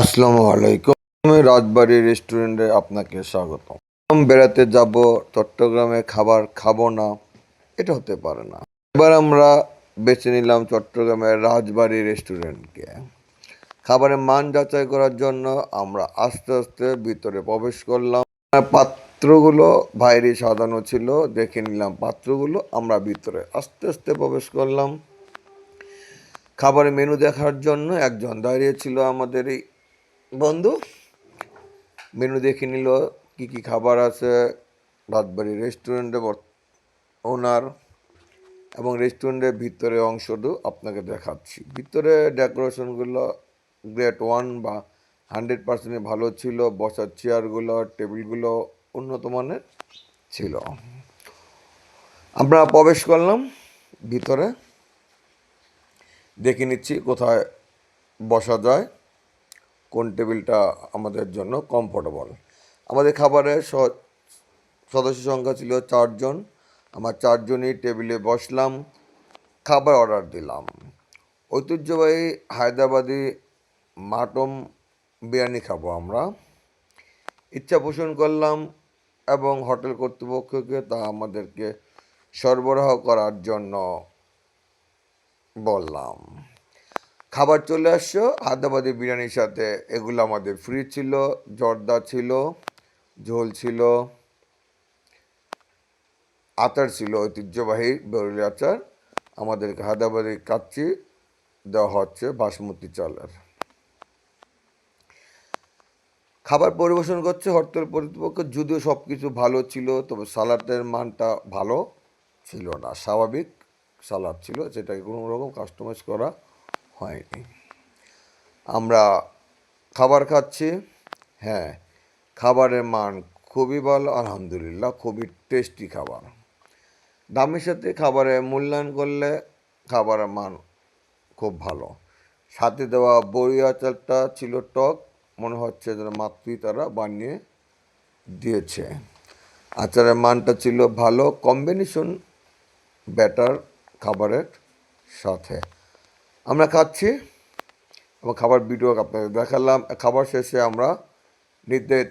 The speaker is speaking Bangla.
আসসালামু আলাইকুম। রাজবাড়ি রেস্টুরেন্টে আপনাকে স্বাগত বেড়াতে যাব, চট্টগ্রামে খাবার খাব না, এটা হতে পারে না। এবার আমরা বেছে নিলাম চট্টগ্রামের রাজবাড়ি রেস্টুরেন্টকে। খাবারের মান যাচাই করার জন্য আমরা আস্তে আস্তে ভিতরে প্রবেশ করলাম। পাত্রগুলো বাইরে সাজানো ছিল, দেখে নিলাম পাত্রগুলো, আমরা ভিতরে আস্তে আস্তে প্রবেশ করলাম। খাবারের মেনু দেখার জন্য একজন দাঁড়িয়ে ছিল আমাদের এই বন্ধু, মেনু দেখে নিল, কি কি খাবার আছে। রাতবাড়ি রেস্টুরেন্টে ওনার এবং রেস্টুরেন্টের ভিতরে অংশটু আপনাকে দেখাচ্ছি। ভিতরে ডেকোরেশনগুলো গ্রেট ওয়ান বা হান্ড্রেড পার্সেন্ট ভালো ছিল, বসার চেয়ারগুলো টেবিলগুলো উন্নত মানের ছিল। আমরা প্রবেশ করলাম ভিতরে। দেখে নিচ্ছি কোথায় বসা যায়। কোন টেবিলটা আমাদের জন্য কমফোর্টেবল আমাদের খাবারের সদস্য সংখ্যা ছিল চারজন। আমার চারজনই টেবিলে বসলাম, খাবার অর্ডার দিলাম। ঐতিহ্যবাহী হায়দ্রাবাদি মাটম বিরিয়ানি খাব আমরা। ইচ্ছা পোষণ করলাম এবং হোটেল কর্তৃপক্ষকে তা আমাদেরকে সরবরাহ করার জন্য বললাম। খাবার চলে আসছো, হায়দ্রাবাদি বিরিয়ানির সাথে। এগুলো আমাদের ফ্রি ছিল, জর্দা ছিল, ঝোল ছিল, আচার ছিল, ঐতিহ্যবাহী বেরুলি আচার। আমাদেরকে হায়দ্রাবাদি কাচ্চি দেওয়া হচ্ছে বাসমতি চালের। খাবার পরিবেশন করছে হরতাল কর্তৃপক্ষ, যদিও সব কিছু ভালো ছিল, তবে সালাদের মানটা ভালো ছিল না। স্বাভাবিক সালাদ ছিল, সেটাকে কোনো রকম কাস্টমাইজ করা হয়নি। আমরা খাবার খাচ্ছি হ্যাঁ খাবারের মান খুবই ভালো, আলহামদুলিল্লাহ, খুবই টেস্টি খাবার। দামের সাথে খাবারের মূল্যায়ন করলে খাবারের মান খুব ভালো। সাথে দেওয়া বড়ি আচারটা ছিল টক, মনে হচ্ছে যেন মাত্রই তারা বানিয়ে দিয়েছে। আচারের মানটা ছিল ভালো কম্বিনেশন ব্যাটার খাবারের সাথে। আমরা খাচ্ছি এবং খাবার ভিডিও আপনাদের দেখালাম। খাবার শেষে আমরা নির্ধারিত